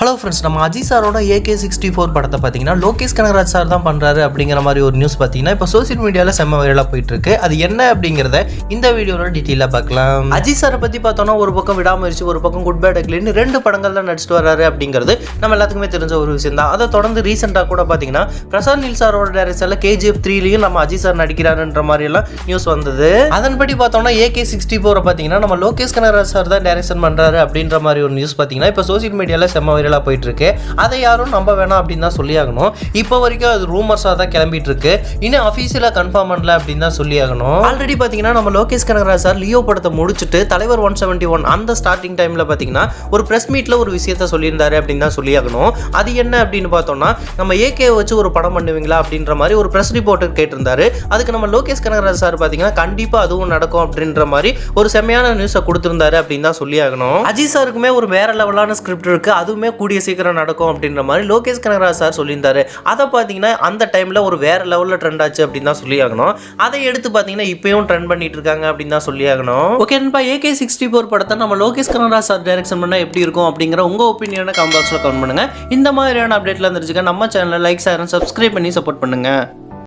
Hello friends நம்ம அஜித் சாரோட AK sixty four படத்தை பார்த்தீங்கன்னா லோகேஷ் கனகராஜ் சார் தான் பண்ணுறாரு அப்படிங்கிற மாதிரி ஒரு நியூஸ் பார்த்தீங்கன்னா இப்போ சோஷியல் மீடியாவில் செம்ம வைரலாக போயிட்டு இருக்கு அது என்ன அப்படிங்கிறத இந்த வீடியோவில் டீட்டெயிலாக பார்க்கலாம். அஜித் சாரை பற்றி பார்த்தோன்னா ஒரு பக்கம் விடாமுயற்சி ஒரு பக்கம் குட் பேட் அக்லின்னு ரெண்டு படங்கள் தான் நடிச்சிட்டு வராரு அப்படிங்கிறது நம்ம எல்லாத்துக்குமே தெரிஞ்ச ஒரு விஷயம் தான். அதை தொடர்ந்து ரீசெண்டாக கூட பார்த்தீங்கன்னா பிரசாந்த் நீல் சாரோட டேரக்டரில் கேஜிஎஃப் த்ரீலையும் நம்ம அஜித் சார் நடிக்கிறாருன்ற மாதிரி எல்லாம் நியூஸ் வந்தது. அதன்படி பார்த்தோம்னா ஏகே சிக்ஸ்டி ஃபோரை பார்த்தீங்கன்னா நம்ம லோகேஷ் கனகராஜ் சார் தான் டேரக்ஷன் பண்ணுறாரு அப்படின்ற மாதிரி ஒரு நியூஸ் பார்த்தீங்கன்னா இப்போ சோஷியல் மீடியாவில் செம்ம வைரலாக போயிட்டு இருக்கு அதை யாரும் நம்ப வேணாம் அப்படின்னு தான் சொல்லியாகணும். இப்போ வரைக்கும் அது ரூமர்ஸாக தான் கிளம்பிட்டு இருக்கு இன்னும் அஃபீஷியலாக கன்ஃபார்ம் பண்ணல அப்படின்னு தான் சொல்லியாகணும். ஆல்ரெடி பார்த்தீங்கன்னா நம்ம லோகேஷ் கனகராஜ் சார் லியோ படத்தை முடிச்சுட்டு தலைவர் ஒன் செவன்ட்டி ஒன் அந்த ஸ்டார்டிங் டைமில் பார்த்தீங்கன்னா ஒரு ப்ரெஸ் மீட்டில் ஒரு விஷயத்த சொல்லியிருந்தாரு அப்படின்னு தான் சொல்லியாகணும். அது என்ன அப்படின்னு பார்த்தோம்னா நம்ம ஏகே வச்சு ஒரு படம் பண்ணுவீங்களா அப்படின்ற மாதிரி ஒரு ப்ரெஸ் ரிப்போர்ட்டர் கேட்டிருந்தாரு. அதுக்கு நம்ம லோகேஷ் கனகராஜ் சார் பார்த்தீங்கன்னா கண்டிப்பாக அதுவும் நடக்கும் அப்படின்ற மாதிரி ஒரு செம்மையான நியூஸை கொடுத்துருந்தாரு அப்படின்னு தான் சொல்லியாகணும். அஜித் சாருக்குமே ஒரு வேற லெவலான ஸ்கிரிப்ட் இருக்கு. அதுவுமே கூடிய சீக்கிரம் நடக்கும் அப்படின்ற மாதிரி லோகேஷ் கனகராஜ் சார் சொல்லியிருந்தாரு. அதை பார்த்தீங்கன்னா அந்த டைமில் ஒரு வேற லெவலில் ட்ரெண்ட் ஆச்சு அப்படின்னு தான் சொல்லியாகணும். அதை எடுத்து பார்த்தீங்கன்னா இப்பயும் ட்ரெண்ட் பண்ணிட்டு இருக்காங்க அப்படின்னு தான் சொல்லியாகணும். ஓகே நண்பா ஏகே சிக்ஸ்டி ஃபோர் படத்தை நம்ம லோகேஷ் கனகராஜ் சார் டைரக்ஷன் பண்ணால் எப்படி இருக்கும் அப்படிங்கிற உங்கள் ஒப்பீனியனை கமெண்ட் பாக்ஸில் கமெண்ட் பண்ணுங்க. இந்த மாதிரியான அப்டேட்லாம் தெரிஞ்சுக்க நம்ம சேனலை லைக் சார் சப்ஸ்கிரைப் பண்ணி சப்போர்ட் பண்ணுங்கள்